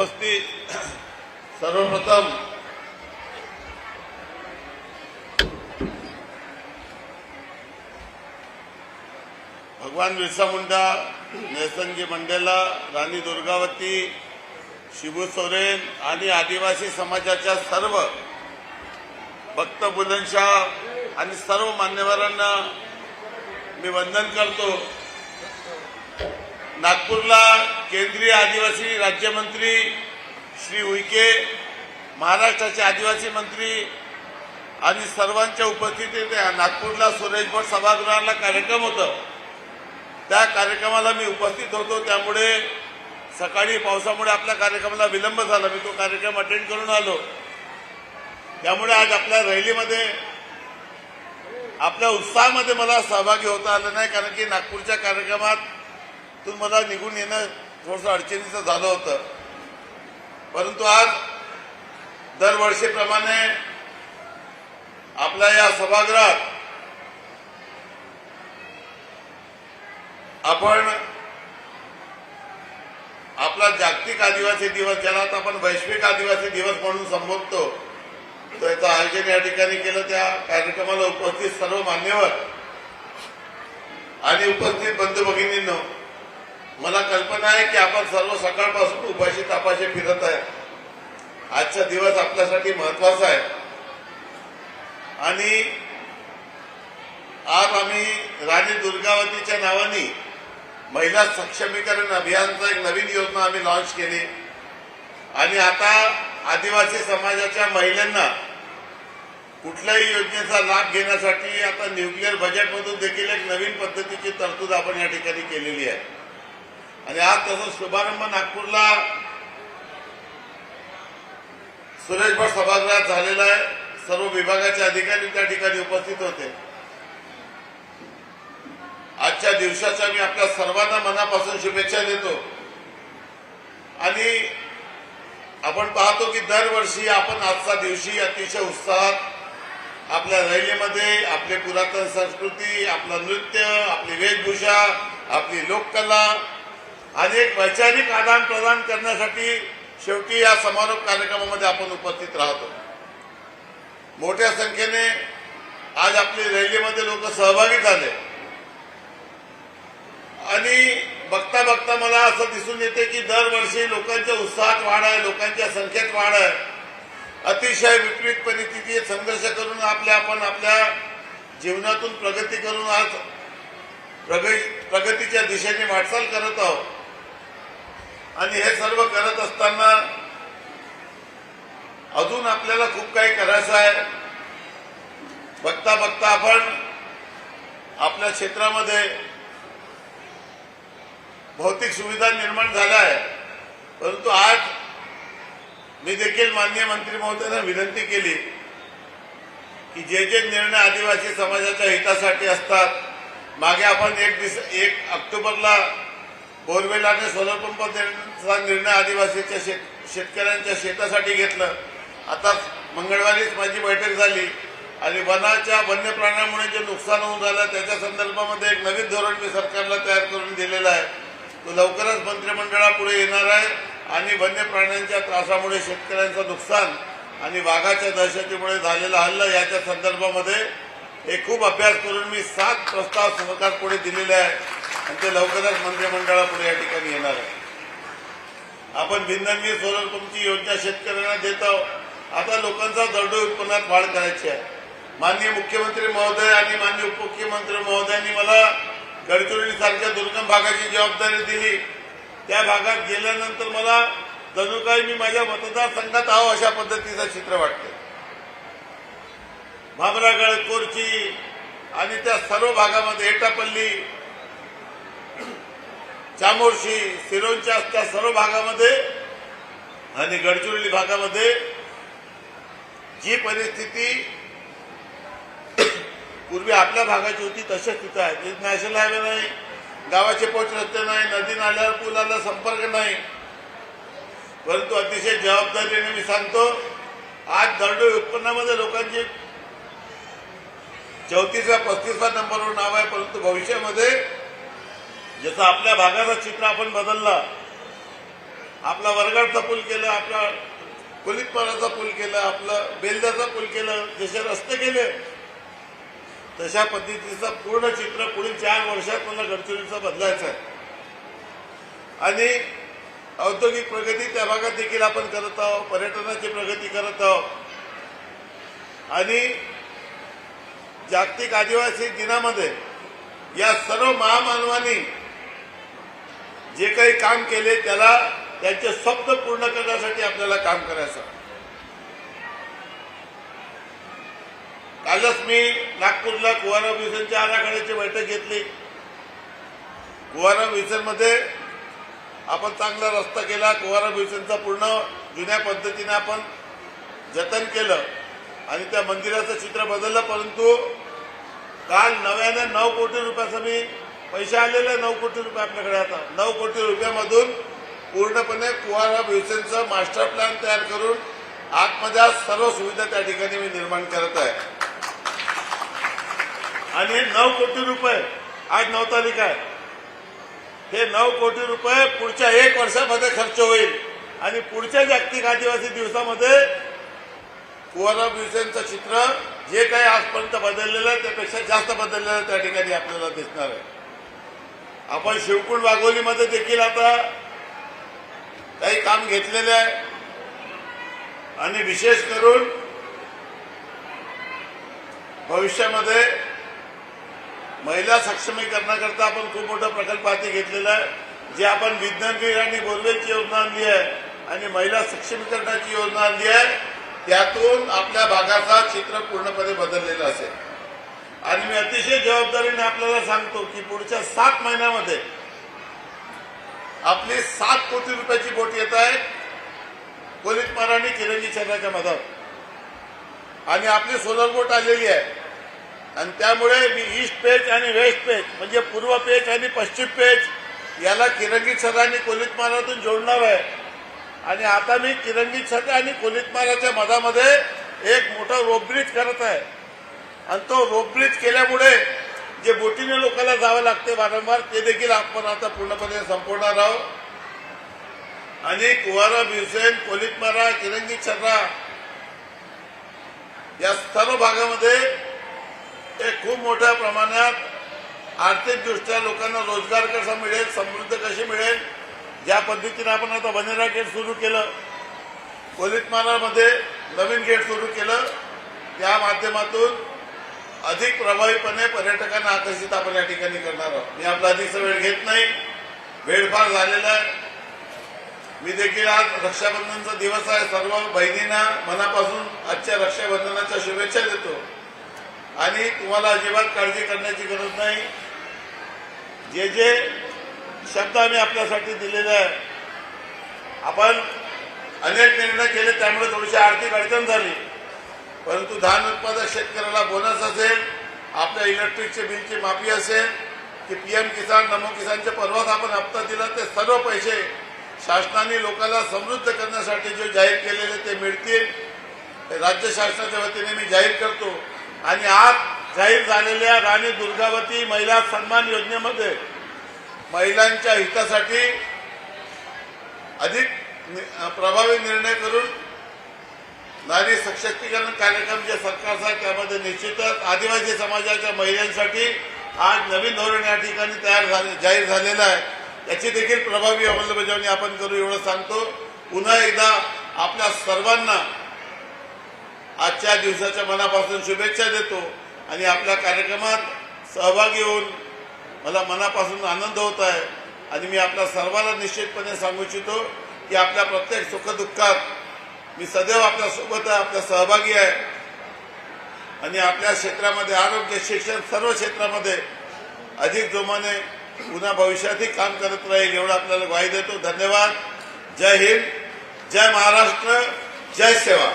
उपस्थित सर्वप्रथम भगवान बिरसा मुंडा नेसनजी मंडेला राणी दुर्गावती शिबू सोरेन आणि आदिवासी समाजाच्या सर्व भक्त बुलनशाह आणि सर्व मान्यवरांना मी वंदन करतो. नागपूरला केंद्रीय आदिवासी राज्यमंत्री श्री उईके महाराष्ट्राचे आदिवासी मंत्री आणि सर्वांच्या उपस्थितीत नागपूरला सुरेशभट सभागृहाला कार्यक्रम होतं. त्या कार्यक्रमाला मी उपस्थित होतो. त्यामुळे सकाळी पावसामुळे आपल्या कार्यक्रमाला विलंब झाला. मी तो कार्यक्रम अटेंड करून आलो. त्यामुळे आज आपल्या रॅलीमध्ये आपल्या उत्साहामध्ये मला सहभागी होता आलं नाही. कारण की नागपूरच्या कार्यक्रमात तर मला निघून येणं थोडंसं अडचणीचं झालं होतं. परंतु आज दरवर्षीप्रमाणे आपल्या या सभागृहात आपण आपला जागतिक आदिवासी दिवस ज्याला आता आपण वैश्विक आदिवासी दिवस म्हणून संबोधतो त्याचं आयोजन या ठिकाणी केलं. त्या कार्यक्रमाला उपस्थित सर्व मान्यवर आणि उपस्थित बंधू भगिनींनो मला कल्पना आहे की आपण सर्व सकाळपासून उपाशी तापाशी फिरत आहे. आजचा दिवस आपल्यासाठी महत्त्वाचा आहे. आणि आज आम्ही राणी दुर्गावतीच्या नावाने महिला सक्षमीकरण अभियानचा एक नवीन योजना आम्ही लॉन्च केली. आणि आता आदिवासी समाजाच्या महिलांना कुठल्याही योजनेचा लाभ घेण्यासाठी आता न्यूक्लिअर बजेटमधून देखील एक नवीन पद्धतीची तरतूद आपण या ठिकाणी केलेली आहे. आणि आज त्याचा शुभारंभ नागपूरला सुरेश भट सभागृहात झालेला आहे. सर्व विभागाचे अधिकारी त्या ठिकाणी उपस्थित होते. आजच्या दिवसाच्या मी आपल्या सर्वांना मनापासून शुभेच्छा देतो. आणि आपण पाहतो की दरवर्षी आपण आजचा दिवशी अतिशय उत्साहात आपल्या रैलीमध्ये आपली पुरातन संस्कृती आपलं नृत्य आपली वेशभूषा आपली लोककला आणि एक वैचारिक आदान प्रदान करण्यासाठी शेवटी या समारोप कार्यक्रमामध्ये आपण उपस्थित राहतो. मोठ्या संख्येने आज आपली रॅलीमध्ये लोक सहभागी झाले. आणि बघता बघता मला असं दिसून येते की दरवर्षी लोकांच्या उत्साहात वाढ आहे लोकांच्या संख्येत वाढ आहे. अतिशय विपरीत परिस्थितीत संघर्ष करून आपल्या आपण आपल्या जीवनातून प्रगती करून आज प्रगती प्रगतीच्या दिशेने वाटचाल करत आहोत. आणि हे सर्व करत असताना अजून आपल्याला खूप काही करायचं आहे. बघता बघता आपण आपल्या क्षेत्रामध्ये भौतिक सुविधा निर्माण झाल्या आहे परंतु आज मी देखील माननीय मंत्री महोदयांना विनंती केली की जे जे निर्णय आदिवासी समाजाच्या हितासाठी असतात मागे आपण एक दिस एक ऑक्टोबरला बोरवेल आणि सोलर पंप देण्याचा निर्णय आदिवासीच्या शेत शेतकऱ्यांच्या शेतासाठी घेतलं. आता मंगळवारीच माझी बैठक झाली आणि वनाच्या वन्य प्राण्यामुळे जे नुकसान होऊन झालं त्याच्या संदर्भामध्ये एक नवीन धोरण मी सरकारला तयार करून दिलेलं आहे. तो लवकरच मंत्रिमंडळापुढे येणार आहे आणि वन्य प्राण्यांच्या त्रासामुळे शेतकऱ्यांचं नुकसान आणि वाघाच्या दहशतीमुळे झालेला हल्ला याच्या संदर्भामध्ये हे खूप अभ्यास करून मी सात प्रस्ताव सरकार पुढे दिलेले आहे आणि ते लवकरच मंत्रिमंडळापुढे या ठिकाणी येणार आहे. आपण भिन्नंगी सोलर पंपची योजना शेतकऱ्यांना देत आहोत. आता लोकांचा दरडोई उत्पन्नात वाढ करायची आहे. माननीय मुख्यमंत्री महोदय आणि माननीय उपमुख्यमंत्री महोदयांनी मला गडचिरोली सारख्या दुर्गम भागाची जबाबदारी दिली. त्या भागात गेल्यानंतर मला जणू काही मी माझ्या मतदारसंघात आहो अशा पद्धतीचं चित्र वाटतं भामरागड कोरची आणि त्या सर्व भागामध्ये एटापल्ली चामोर्शी सिरोंच्या त्या सर्व भागामध्ये आणि गडचिरोली भागामध्ये जी परिस्थिती पूर्वी आपल्या भागाची होती तशाच तिथं आहे. नॅशनल हायवे नाही गावाचे पोच रस्ते नाही नदी नाल्यावर पुलाला संपर्क नाही. परंतु अतिशय जबाबदारीने मी सांगतो आज दरडोई उत्पन्नामध्ये लोकांची चौतीसव्या पस्तीसव्या नंबरवर नाव आहे परंतु भविष्यामध्ये जसं आपल्या भागाचं चित्र आपण बदललं आपला वरगाडचा पूल केलं आपला कुलितपाडाचा पूल केलं आपलं बेलदाचा पूल केलं जसे रस्ते केले तशा पद्धतीचं पूर्ण चित्र पुढील चार वर्षात मला गडचिरोलीचं बदलायचं आहे. आणि औद्योगिक प्रगती त्या भागात देखील आपण करत आहोत पर्यटनाची प्रगती करत आहोत. आणि जागतिक आदिवासी दिनामध्ये या सर्व महामानवांनी जे काही काम केले त्याला त्यांचे स्वप्न पूर्ण करण्यासाठी आपल्याला काम करायचं. कालच मी नागपूरला कुवारा विसनच्या आराखड्याची बैठक घेतली. कुवारा विसनमध्ये आपण चांगला रस्ता केला कुवारा विसनचा पूर्ण जुन्या पद्धतीने आपण जतन केलं आणि त्या मंदिराचं चित्र बदललं परंतु काल नव्यानं नऊ कोटी रुपयाचं मी पैसे आलेले नऊ कोटी रुपये आपल्याकडे आता. नऊ कोटी रुपयामधून पूर्णपणे कुवारा मिशनचं मास्टर प्लॅन तयार करून आतमध्ये सर्व सुविधा त्या ठिकाणी मी निर्माण करत आहे. आणि हे नऊ कोटी रुपये आज नऊ तारीख आहे. हे नऊ कोटी रुपये पुढच्या एक वर्षामध्ये खर्च होईल. आणि पुढच्या जागतिक आदिवासी दिवसामध्ये कुवारा ब्युसेनचं चित्र जे काही आजपर्यंत बदललेलं आहे त्यापेक्षा जास्त बदललेलं त्या ठिकाणी आपल्याला दिसणार आहे. आपण शिवकुंड वाघोलीमध्ये देखील आता काही काम घेतलेले आहे. आणि विशेष करून भविष्यामध्ये महिला सक्षमीकरणाकरता आपण खूप मोठा प्रकल्प हाती घेतलेला आहे. जे आपण विज्ञानवीर आणि बोरवेलची योजना आणली आहे आणि महिला सक्षमीकरणाची योजना आणली आहे त्यातून आपल्या भागाचा चित्र पूर्णपणे बदललेलं असेल. आणि मी अतिशय जबाबदारीने आपल्याला सांगतो की पुढच्या सात महिन्यामध्ये आपली सात कोटी रुपयाची बोट येत आहे कोलितमार आणि किरंजी शहराच्या मधात आणि आपली सोलर बोट आलेली आहे. आणि त्यामुळे मी ईस्ट पेच आणि वेस्ट पेच म्हणजे पूर्व पेच आणि पश्चिम पेच याला किरंगी छत आणि कोलितमारातून जोडणार आहे. आणि आता मी किरंगी छत आणि कोलितमाराच्या मधामध्ये एक मोठा रोपब्रिज करत आहे. आणि तो रोपब्रिज केल्यामुळे जे बोटीने लोकांना जावं लागते वारंवार ते देखील आपण आता पूर्णपणे संपवणार आहोत. आणि कुवारा भीवसेन कोलितमारा किरंगी छर्रा या सर्व भागामध्ये खूप मोठ्या प्रमाणात आर्थिकदृष्ट्या लोकांना रोजगार कसा मिळेल समृद्ध कशी मिळेल ज्या पद्धतीने आपण आता बनेरा गेट सुरू केलं कोलितमारामध्ये नवीन गेट सुरू केलं त्या माध्यमातून अधिक प्रभावीपणे पर्यटकांना आकर्षित आपण या ठिकाणी करणार आहोत. मी आपला अधिकचा वेळ घेत नाही. वेळ फार झालेला आहे. मी देखील आज रक्षाबंधनचा दिवस आहे. सर्व बहिणींना मनापासून आजच्या रक्षाबंधनाच्या शुभेच्छा देतो. आणि तुम्हाला अजिबात काळजी करण्याची गरज नाही. जे जे शब्द आम्ही आपल्यासाठी दिलेले आहे आपण अनेक निर्णय केले त्यामुळे थोडीशी आर्थिक अडचण झाली. परंतु धान उत्पादक शेतकऱ्याला बोनस असेल आपल्या इलेक्ट्रिकचे बिलची माफी असेल की पीएम किसान नमो किसानच्या परवाच आपण हप्ता दिला ते सर्व पैसे शासनाने लोकांना समृद्ध करण्यासाठी जे जाहीर केलेले ते मिळतील. राज्य शासनाच्या वतीने मी जाहीर करतो. आणि आज जाहीर झालेल्या राणी दुर्गावती महिला सन्मान योजनेमध्ये महिलांच्या हितासाठी अधिक नि- प्रभावी निर्णय करून नारी सशक्तीकरण कार्यक्रम जे सरकारचा आहे त्यामध्ये निश्चितच आदिवासी समाजाच्या महिलांसाठी आज नवीन धोरण या ठिकाणी तयार झाले जाहीर झालेलं आहे. त्याची देखील प्रभावी अंमलबजावणी आपण करू एवढं सांगतो. पुन्हा एकदा आपल्या सर्वांना आजच्या दिवसाच्या मनापासून शुभेच्छा देतो आणि आपल्या कार्यक्रमात सहभागी होऊन मला मनापासून आनंद होत आहे. आणि मी आपल्या सर्वांना निश्चितपणे सांगू इच्छितो की आपल्या प्रत्येक सुखदुःखात मी सदैव आपल्यासोबत आहे आपल्या सहभागी आहे. आणि आपल्या क्षेत्रामध्ये आरोग्य शिक्षण सर्व क्षेत्रामध्ये अधिक जोमाने पुन्हा भविष्यातही काम करत राहील एवढं आपल्याला ग्वाही देतो. धन्यवाद. जय हिंद. जय महाराष्ट्र. जय सेवा.